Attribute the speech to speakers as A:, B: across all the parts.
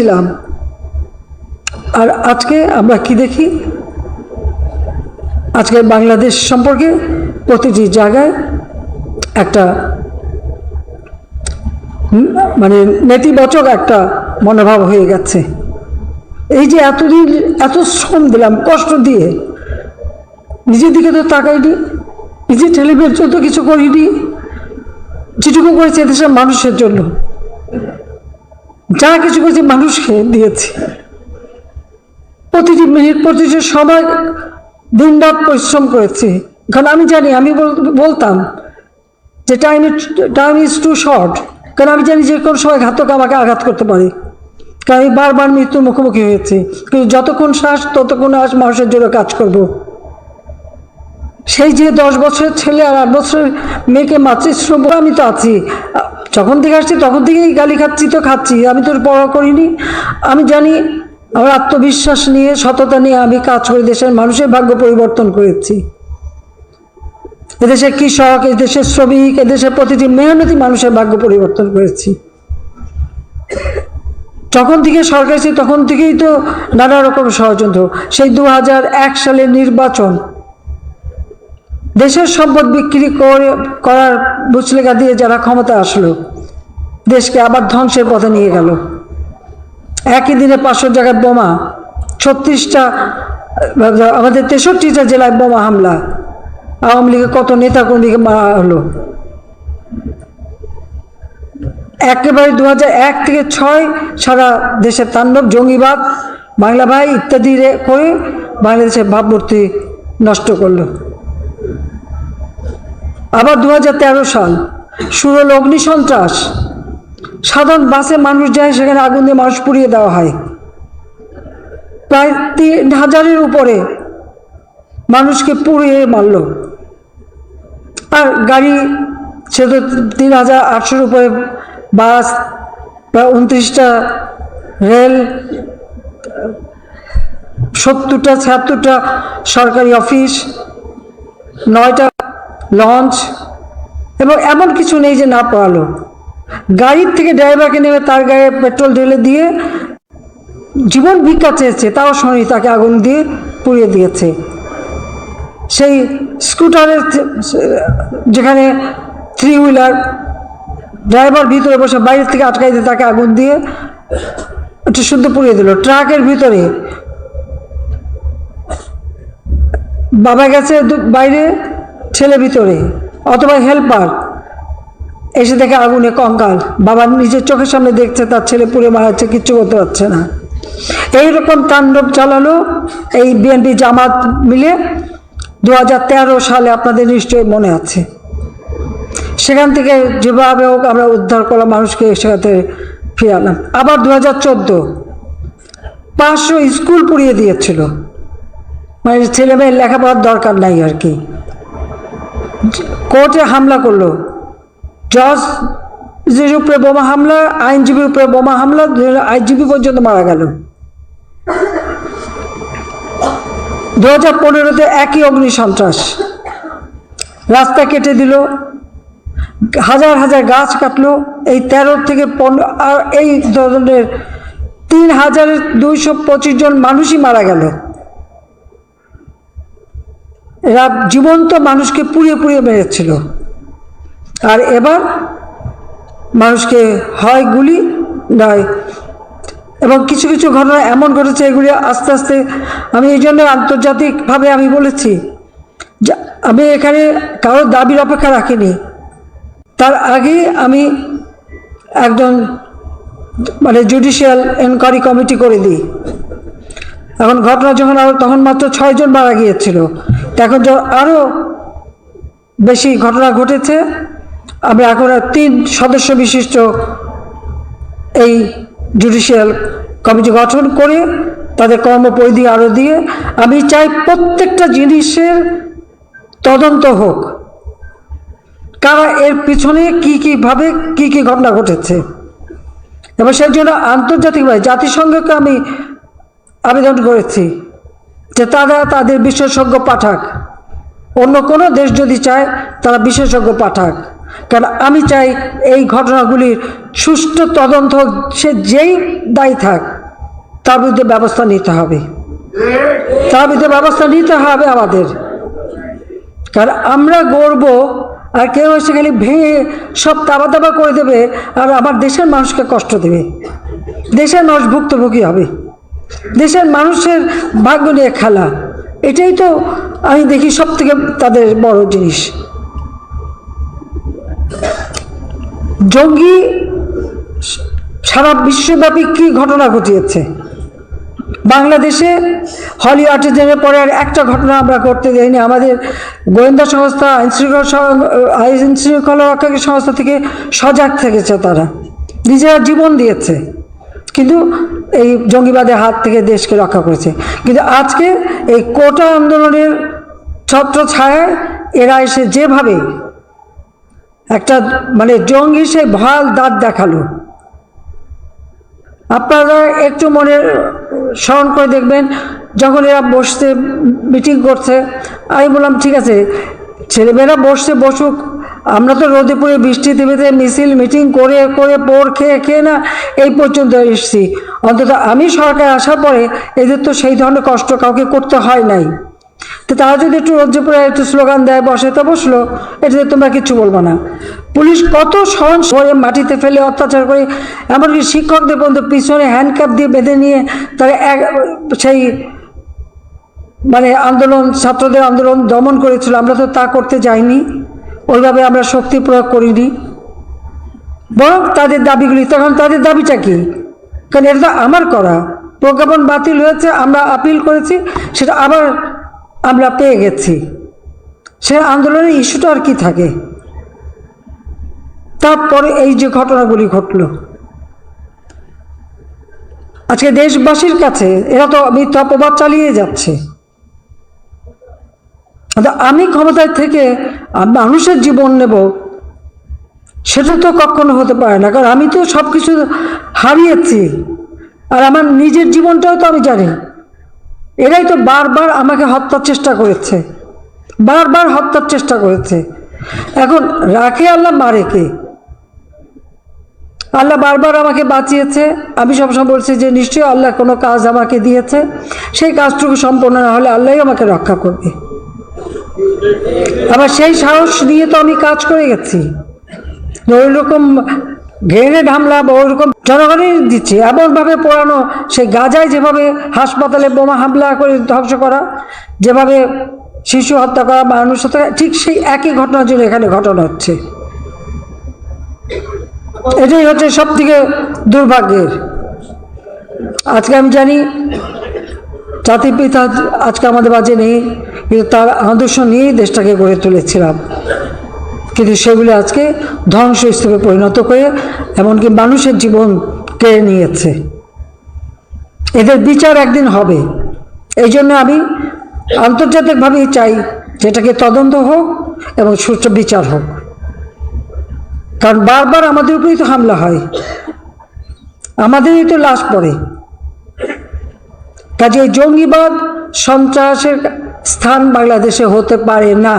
A: ছিলাম। আর আজকে আমরা কি দেখি? আজকে বাংলাদেশ সম্পর্কে প্রতিটি জায়গায় একটা মানে নেতিবাচক একটা মনোভাব হয়ে গেছে। এই যে এতদিন এত শ্রম দিলাম, কষ্ট দিয়ে, নিজের দিকে তো তাকাইনি, নিজের জন্য তো কিছু করিনি, যেটুকু করেছে দেশের মানুষের জন্য। যা কিছু করেছি মানুষকে দিয়েছি। প্রতিটি মিনিট, প্রতিটি সময় দিন রাত পরিশ্রম করেছি। কারণ আমি জানি, আমি বলতাম যে time time is too short কারণ আমি জানি যে কোনো সময় ঘাতক আমাকে আঘাত করতে পারে। কারণ আমি বারবার মৃত্যুর মুখোমুখি হয়েছি। কিন্তু যতক্ষণ শ্বাস, ততক্ষণ আজ মানুষের জন্য কাজ করব। সেই যে দশ বছরের ছেলে আর আট বছরের মেয়েকে মাতৃশ্রম আমি তো আছি। যখন থেকে আসছি, তখন থেকেই গালি খাচ্ছি, তো খাচ্ছি। আমি তো পড়া করিনি। আমি জানি আমার আত্মবিশ্বাস নিয়ে, সততা নিয়ে আমি কাজ করে, দেশের মানুষের ভাগ্য পরিবর্তন করেছি। এদেশের কৃষক, এদেশের শ্রমিক, এদেশের প্রতিটি মেহনতি মানুষের ভাগ্য পরিবর্তন করেছি। যখন থেকে সরকার তখন থেকেই তো নানা রকম ষড়যন্ত্র। সেই দু সালের নির্বাচন দেশের সম্পদ বিক্রি করে, করার বুচলেখা দিয়ে যারা ক্ষমতা আসলো, দেশকে আবার ধ্বংসের পথে নিয়ে গেল। একই দিনে পাঁচশো জায়গায় বোমা, ছত্রিশটা, আমাদের তেষট্টিটা জেলায় বোমা হামলা। আওয়ামী লীগের কত নেতাকর্মীকে মারা হলো। একেবারে দু এক থেকে ছয় সারা দেশের তাণ্ডব, জঙ্গিবাদ, বাংলা ভাই ইত্যাদি করে বাংলাদেশের ভাবমূর্তি নষ্ট করল। আবার দু হাজার তেরো সাল। শুরু হলো অগ্নিসন্ত্রাস সাধারণ বাসে মানুষ যায়, সেখানে আগুন দিয়ে মানুষ পুড়িয়ে দেওয়া হয়। প্রায় তিন হাজারের উপরে মানুষকে পুড়িয়ে মারল। আর গাড়ি সে তো তিন হাজার আটশোর উপরে বাস প্রায় উনত্রিশটা রেল, সত্তরটা, ছিয়াত্তরটা সরকারি অফিস, নয়টা লঞ্চ এবং এমন কিছু নেই যে না পড়ালো গাড়ির থেকে ড্রাইভারকে নেমে তার গায়ে পেট্রোল ঢেলে দিয়ে জীবন ভিক্ষা চেয়েছে, তাও শোনি তাকে আগুন দিয়ে পুড়িয়ে দিয়েছে। সেই স্কুটারের যেখানে থ্রি হুইলার ড্রাইভার ভিতরে বসে বাইরের থেকে আটকাই দিয়ে তাকে আগুন দিয়ে একটু শুদ্ধ পুড়িয়ে দিল। ট্রাকের ভিতরে বাবা গেছে বাইরে ছেলে ভিতরে, অথবা হেল্পার এসে দেখে আগুনে কঙ্কাল। বাবা নিজের চোখের সামনে দেখছে, তার ছেলে পুড়ে মারাচ্ছে কিচ্ছু করতে পারছে না। এইরকম তাণ্ডব চালালো এই বিএনপি জামাত মিলে। দু হাজার তেরো সালে আপনাদের নিশ্চয়ই মনে আছে। সেখান থেকে যেভাবে হোক আমরা উদ্ধার করলাম মানুষকে সেখানে ফিরে আনলাম। আবার দু হাজার চোদ্দ, পাঁচশো স্কুল পুড়িয়ে দিয়েছিল। মানে ছেলেমেয়ের লেখাপড়ার দরকার নাই আর কি। কোর্টে হামলা করল। জজ এর উপরে বোমা হামলা আইনজীবীর উপরে বোমা হামলা আইনজীবী পর্যন্ত মারা গেল। দু হাজার পনেরোতে একই অগ্নি সন্ত্রাস। রাস্তা কেটে দিল, হাজার হাজার গাছ কাটলো, এই তেরো থেকে পনেরো, আর এই ধরনের তিন হাজার দুইশো পঁচিশ জন মানুষই মারা গেল। এরা জীবন্ত মানুষকে পুড়িয়ে পুড়িয়ে মেরেছিল। আর এবার মানুষকে হয় গুলি, নয়। এবং কিছু কিছু ঘটনা এমন ঘটেছে, এগুলি আস্তে আস্তে আমি এই জন্য আন্তর্জাতিকভাবে আমি বলেছি যে আমি এখানে কারোর দাবির অপেক্ষা রাখিনি। তার আগে আমি একজন মানে জুডিশিয়াল এনকোয়ারি কমিটি করে দিই। এখন ঘটনা যখন তখন মাত্র ছয়জন মারা গিয়েছিল। এখন আরও বেশি ঘটনা ঘটেছে, আমরা এখন তিন সদস্য বিশিষ্ট এই জুডিশিয়াল কমিটি গঠন করে তাদের কর্মপরিধি আরও দিয়ে, আমি চাই প্রত্যেকটা জিনিসের তদন্ত হোক। কারা এর পিছনে কি কীভাবে কি কি ঘটনা ঘটেছে? এবং সেই জন্য আন্তর্জাতিকভাবে জাতিসংঘকে আমি আবেদন করেছি। যে তারা তাদের বিশেষজ্ঞ পাঠাক। অন্য কোনো দেশ যদি চায়, তারা বিশেষজ্ঞ পাঠাক। কারণ আমি চাই এই ঘটনাগুলির সুষ্ঠু তদন্ত সে যেই দায়ী থাক, তার বিরুদ্ধে ব্যবস্থা নিতে হবে। তার বিরুদ্ধে ব্যবস্থা নিতে হবে আমাদের। কারণ আমরা গড়ব আর কেউ এসে খালি ভেঙে সব তাবা তাবা করে দেবে, আর আমার দেশের মানুষকে কষ্ট দেবে। দেশের মানুষ ভুক্তভোগী হবে। দেশের মানুষের ভাগ্য নিয়ে খেলা, এটাই তো আমি দেখি সব থেকে তাদের বড় জিনিস। জঙ্গি সারা বিশ্বব্যাপী কি ঘটনা ঘটিয়েছে? বাংলাদেশে হলি আর্টিজেনের পরে আর একটা ঘটনা আমরা করতে দেইনি। আমাদের গোয়েন্দা সংস্থা আইন শৃঙ্খলা রক্ষাকারী সংস্থা থেকে সজাগ থেকেছে তারা। নিজেরা জীবন দিয়েছে। কিন্তু এই জঙ্গিবাদের হাত থেকে দেশকে রক্ষা করেছে। কিন্তু আজকে এই কোটা আন্দোলনের ছত্র ছায়ায় এরা এসে যেভাবে একটা মানে জঙ্গি সে ভয়াল দাঁত দেখাল। আপনারা একটু মনে স্মরণ করে দেখবেন, যখন এরা বসতে মিটিং করছে, আমি বললাম, ঠিক আছে, ছেলেমেয়েরা বসছে বসুক আমরা তো রোদে পড়ে বৃষ্টিতে বেঁধে মিছিল, মিটিং করে করে পোর খেয়ে খেয়ে না এই পর্যন্ত এসেছি। অন্তত আমি সরকার আসার পরে এদের তো সেই ধরনের কষ্ট কাউকে করতে হয় নাই। তো তারা যদি একটু পড়ে একটু স্লোগান দেয়, বসে তো বসল এটাতে তোমরা কিচ্ছু বলব না। পুলিশ কত সহন সরে মাটিতে ফেলে অত্যাচার করে, এমনকি শিক্ষকদের পর্যন্ত পিছনে হ্যান্ডকাপ দিয়ে বেঁধে নিয়ে তারা এক, সেই মানে আন্দোলন, ছাত্রদের আন্দোলন দমন করেছিল। আমরা তো তা করতে যাইনি। ওইভাবে আমরা শক্তি প্রয়োগ করিনি। বরং তাদের দাবিগুলি, তখন তাদের দাবিটা কি? কারণ এটা আমার করা। প্রজ্ঞাপন বাতিল হয়েছে, আমরা আপিল করেছি, সেটা আবার আমরা পেয়ে গেছি। সে আন্দোলনের ইস্যুটা আর কি থাকে? তারপরে এই যে ঘটনাগুলি ঘটলো। আজকে দেশবাসীর কাছে এরা তো মিথ্যা অপবাদ চালিয়ে যাচ্ছে। আমি ক্ষমতায় থেকে মানুষের জীবন নেব, সেটা তো কখনো হতে পারে না। কারণ আমি তো সব কিছু হারিয়েছি। আর আমার নিজের জীবনটাও তো আমি জানি। এরাই তো বারবার আমাকে হত্যার চেষ্টা করেছে। বারবার হত্যার চেষ্টা করেছে। এখন রাখে আল্লাহ মারে কে? আল্লাহ বারবার আমাকে বাঁচিয়েছে। আমি সবসময় বলছি যে নিশ্চয়ই আল্লাহ কোনো কাজ আমাকে দিয়েছে। সেই কাজটুকু সম্পন্ন না হলে আল্লাহই আমাকে রক্ষা করবে। আবার সেই সাহস নিয়ে তো আমি কাজ করে গেছি। ওই রকম গ্রেনেড হামলা বা ওই রকম জনগণই দিচ্ছে, এমনভাবে পোড়ানো, সেই গাজায় যেভাবে হাসপাতালে বোমা হামলা করে ধ্বংস করা, যেভাবে শিশু হত্যা করা মানুষ হত্যা ঠিক সেই একই ঘটনার জন্য এখানে ঘটনা হচ্ছে। এটাই হচ্ছে সব থেকে দুর্ভাগ্যের। আজকে আমি জানি জাতির পিতা আজকে আমাদের মাঝে নেই, কিন্তু তার আদর্শ নিয়েই দেশটাকে গড়ে তুলেছিলাম। কিন্তু সেগুলি আজকে ধ্বংস ধ্বংসস্তূপে পরিণত করে এমনকি মানুষের জীবন কেড়ে নিয়েছে। এদের বিচার একদিন হবে। এই জন্য আমি আন্তর্জাতিকভাবেই চাই যেটাকে তদন্ত হোক এবং সুষ্ঠু বিচার হোক। কারণ বারবার আমাদের উপরেই তো হামলা হয়। আমাদেরই তো লাশ পড়ে। কাজে জঙ্গিবাদ সন্ত্রাসের স্থান বাংলাদেশে হতে পারে না।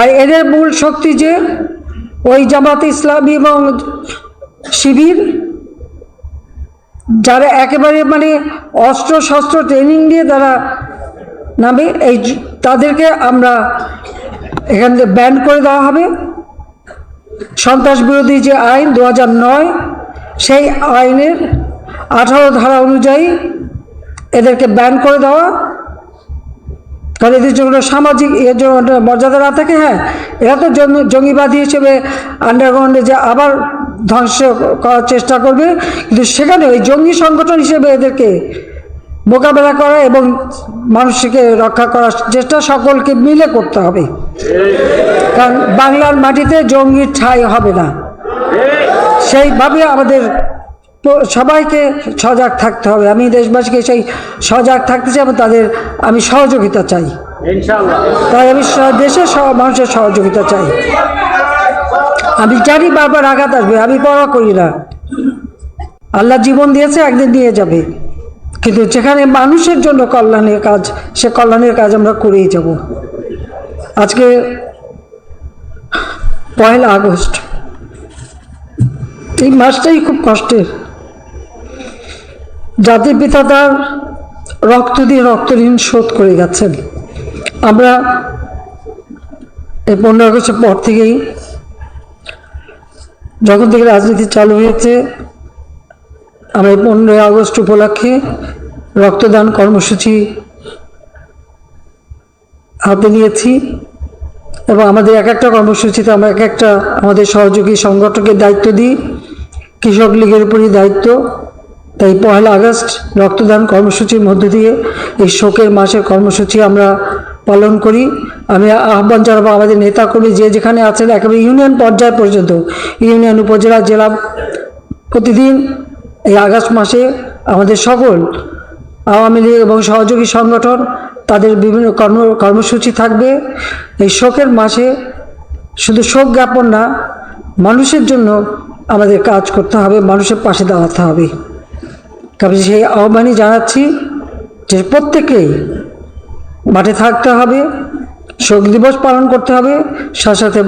A: আর এদের মূল শক্তি যে, ওই জামাত ইসলামী এবং শিবির, যারা একেবারে মানে অস্ত্র শস্ত্র ট্রেনিং দিয়ে তারা নামে, এই তাদেরকে আমরা এখান থেকে ব্যান করে দেওয়া হবে। সন্ত্রাস বিরোধী যে আইন দু সেই আইনের আঠারো ধারা অনুযায়ী এদেরকে ব্যান করে দেওয়া। কারণ এদের জন্য সামাজিক এর জন্য মর্যাদা না থাকে হ্যাঁ। এরা তো জঙ্গিবাদী হিসেবে আন্ডারগ্রাউন্ডে যে আবার ধ্বংস করার চেষ্টা করবে, কিন্তু সেখানে ওই জঙ্গি সংগঠন হিসেবে এদেরকে মোকাবেলা করা এবং মানুষকে রক্ষা করার চেষ্টা সকলকে মিলে করতে হবে। কারণ বাংলার মাটিতে জঙ্গির ঠাঁই হবে না। সেইভাবে আমাদের প- সবাইকে সজাগ থাকতে হবে। আমি দেশবাসীকে সেই সজাগ থাকতে চাই এবং তাদের আমি সহযোগিতা চাই। তাই আমি দেশের সব মানুষের সহযোগিতা চাই। আমি জানি বারবার আঘাত আসবে আমি পড়া করি না। আল্লাহ জীবন দিয়েছে একদিন নিয়ে যাবে। কিন্তু যেখানে মানুষের জন্য কল্যাণের কাজ সে কল্যাণের কাজ আমরা করেই যাব। আজকে পয়লা আগস্ট। এই মাসটাই খুব কষ্টের। জাতির পিতা তার রক্ত দিয়ে রক্ত ঋণ শোধ করে গেছেন। আমরা এই পনেরো আগস্টের পর থেকেই যখন থেকে রাজনীতি চালু হয়েছে, আমরা এই পনেরোই আগস্ট উপলক্ষে রক্তদান কর্মসূচি হাতে নিয়েছি এবং আমাদের এক একটা কর্মসূচিতে আমরা এক একটা আমাদের সহযোগী সংগঠকের দায়িত্ব দিই, কৃষক লীগের উপরই দায়িত্ব। তাই পয়লা আগস্ট রক্তদান কর্মসূচির মধ্য দিয়ে এই শোকের মাসের কর্মসূচি আমরা পালন করি। আমি আহ্বান জানাব আমাদের নেতাকর্মী যে যেখানে আছেন, একেবারে ইউনিয়ন পর্যায় পর্যন্ত, ইউনিয়ন উপজেলা, জেলা প্রতিদিন এই আগস্ট মাসে আমাদের সকল আওয়ামী লীগ এবং সহযোগী সংগঠন তাদের বিভিন্ন কর্ম, কর্মসূচি থাকবে। এই শোকের মাসে শুধু শোক জ্ঞাপন না, মানুষের জন্য আমাদের কাজ করতে হবে, মানুষের পাশে দাঁড়াতে হবে। কাজে সেই আহ্বানই জানাচ্ছি যে প্রত্যেকেই মাঠে থাকতে হবে শোক দিবস পালন করতে হবে সাথে সাথে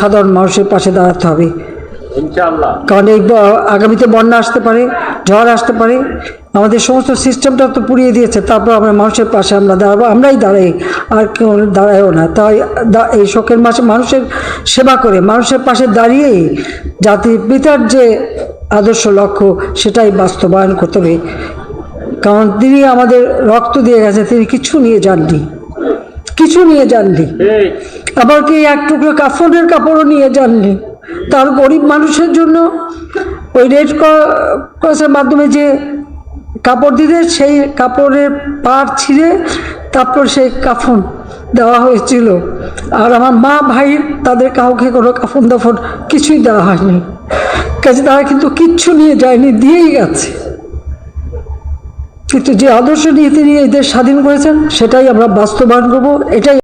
A: সাধারণ মানুষের পাশে দাঁড়াতে হবে। কারণ এই আগামীতে বন্যা আসতে পারে ঝড় আসতে পারে আমাদের সমস্ত সিস্টেমটা তো পুড়িয়ে দিয়েছে তারপর আমরা মানুষের পাশে আমরা দাঁড়াবো আমরাই দাঁড়াই আর কেউ দাঁড়ায়ও না। তাই এই শোকের মাসে মানুষের সেবা করে মানুষের পাশে দাঁড়িয়েই জাতির পিতার যে আদর্শ লক্ষ্য সেটাই বাস্তবায়ন করতে হবে। কারণ তিনি আমাদের রক্ত দিয়ে গেছে তিনি কিছু নিয়ে যাননি। কিছু নিয়ে যাননি। আবার কি এক টুকরো কাফনের কাপড়ও নিয়ে যাননি? তার গরিব মানুষের জন্য ওই রেড ক্রসের মাধ্যমে যে কাপড় দিতে সেই কাপড়ের পাড় ছিঁড়ে তারপর সেই কাফন দেওয়া হয়েছিল। আর আমার মা ভাই তাদের কাউকে কোনো কাফন দাফন কিছুই দেওয়া হয়নি। কাজে তারা কিন্তু কিচ্ছু নিয়ে যায়নি, দিয়েই গেছে। কিন্তু যে আদর্শ নিয়ে তিনি এই দেশ স্বাধীন করেছেন, সেটাই আমরা বাস্তবায়ন করব, এটাই